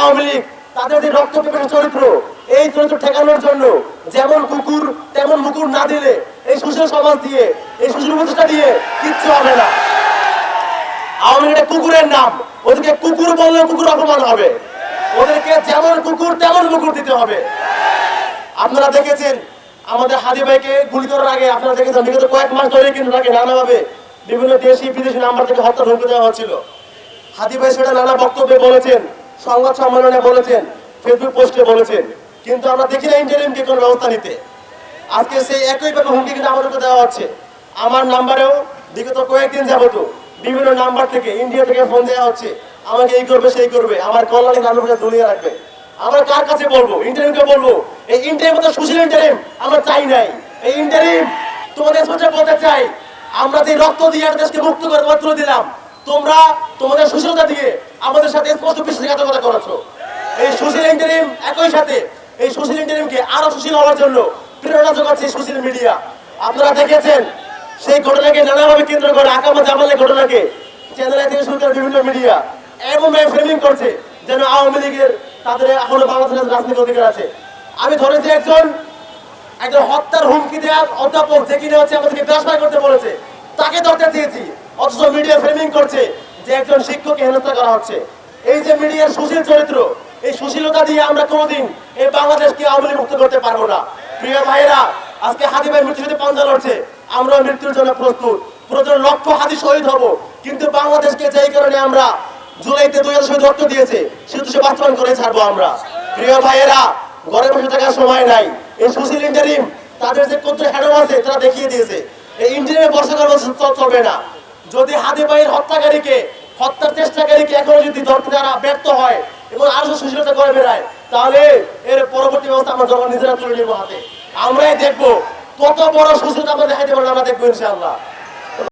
আওয়ামী লীগ, তাদের যে চরিত্র, এই চরিত্র ঠেকানোর জন্য যেমন কুকুর, তেমন মুকুর না দিলে এই সুশীল সমাজ দিয়ে, এই সুশীল প্রতিষ্ঠা দিয়ে কিচ্ছু হবে না। আওয়ামী লীগ একটা কুকুরের নাম, ওদেরকে কুকুর বললে কুকুর অপমান হবে। ওদেরকে যেমন কুকুর, তেমন মুকুর দিতে হবে। আপনারা দেখেছেন, আমাদের হাদি ভাইকে গুলি করার আগে আপনারা দেখেছেন, বিগত কয়েক মাস ধরে কিন্তু তাকে নানাভাবে বিভিন্ন দেশি বিদেশি নাম্বার থেকে হত্যা হুমকি দেওয়া হচ্ছিল। হাদি ভাই সেটা নানা বক্তব্যে বলেছেন সংবাদ সম্মেলনে বলেছেন, ফেসবুক পোস্টে বলেছেন, কিন্তু আমরা দেখি না ইন্টারিমকে কোনো ব্যবস্থা নিতে। আজকে সেই একই ভাবে হুমকি কিন্তু আমাদেরকে দেওয়া হচ্ছে। আমার নাম্বারেও বিগত কয়েকদিন যাবত বিভিন্ন নাম্বার থেকে ইন্ডিয়া থেকে ফোন দেওয়া হচ্ছে, আমাকে এই করবে, সেই করবে, আমার কল্যাণী নাম্বারকে দুলিয়ে রাখবে। আমরা কার কাছে বলব? ইন্টারিমকে বলব? এই ইন্টারিম তো সুশীল ইন্টারিম আমরা চাই নাই। এই ইন্টারিম তোমাদের সোচে বলতে চাই, আমরা যে রক্ত দিয়ে দেশকে মুক্ত করে মাত্র দিলাম, তোমরা তোমাদের সুশীলতা দিয়ে আমাদের সাথে স্পষ্ট বিশ্বাসঘাতকতা করেছ? এই সুশীল ইন্টারিম একই সাথে এই সুশীল ইন্টারিমকে আরও সুশীল হওয়ার জন্য প্রেরণা যোগাচ্ছে সুশীল মিডিয়া আপনারা দেখেছেন, সেই ঘটনাকে নানাভাবে কেন্দ্র করে আকামা জামালের ঘটনাকে চ্যানেলে থেকে শুরু করে বিভিন্ন মিডিয়া এমন ভাবে ফ্রেমিং করছে যেন আওয়ামী লীগের তাদের এখনও বাংলাদেশের রাজনৈতিক অধিকার আছে। আমি ধরেছি একজন একজন হত্যার হুমকি দেওয়া অধ্যাপক যে কিনা হচ্ছে আমাদেরকে ট্রান্সফার করতে বলেছে। তাকে ধরতে চেয়েছি, অথচ মিডিয়া ফ্রেমিং করছে। যে একজন শিক্ষককে হেনস্থা করা হচ্ছে। এই যে মিডিয়ার সুশীল চরিত্র, এই সুশীলতা দিয়ে আমরা কোনোদিন এই বাংলাদেশকে আওয়ামী মুক্ত করতে পারব না। প্রিয় ভাইয়েরা, আজকে হাদি ভাই মৃত্যুর সাথে পাঞ্জা লড়ছে। আমরা মৃত্যুর জন্য প্রস্তুত। প্রচুর লক্ষ হাদি শহীদ হব। কিন্তু বাংলাদেশকে যেই কারণে আমরা জুলাইতে দুই হাজার শহীদ রক্ত দিয়েছে, সেহেতু সে বাস্তবায়ন করে ছাড়বো আমরা। প্রিয় ভাইয়েরা, ঘরে বসে থাকার সময় নাই। এই সুশীল ইন্টারিম তাদের যে কত হ্যাডম আছে, তারা দেখিয়ে দিয়েছে। এই ইন্টারিমে বর্ষা করা চলবে না। যদি হাদি ভাইয়ের হত্যাকারীকে হত্যার চেষ্টাকারীকে এখনও যদি তারা ব্যর্থ হয় এবং আরও সুশীলতা করে বেড়ায়, তাহলে এর পরবর্তী ব্যবস্থা আমরা যখন নিজেরা তুলে নিব হাতে। আমরাই দেখব কত বড় সুশীলতা আমরা দেখাইতে পারব আমরা দেখব ইনশাআল্লাহ।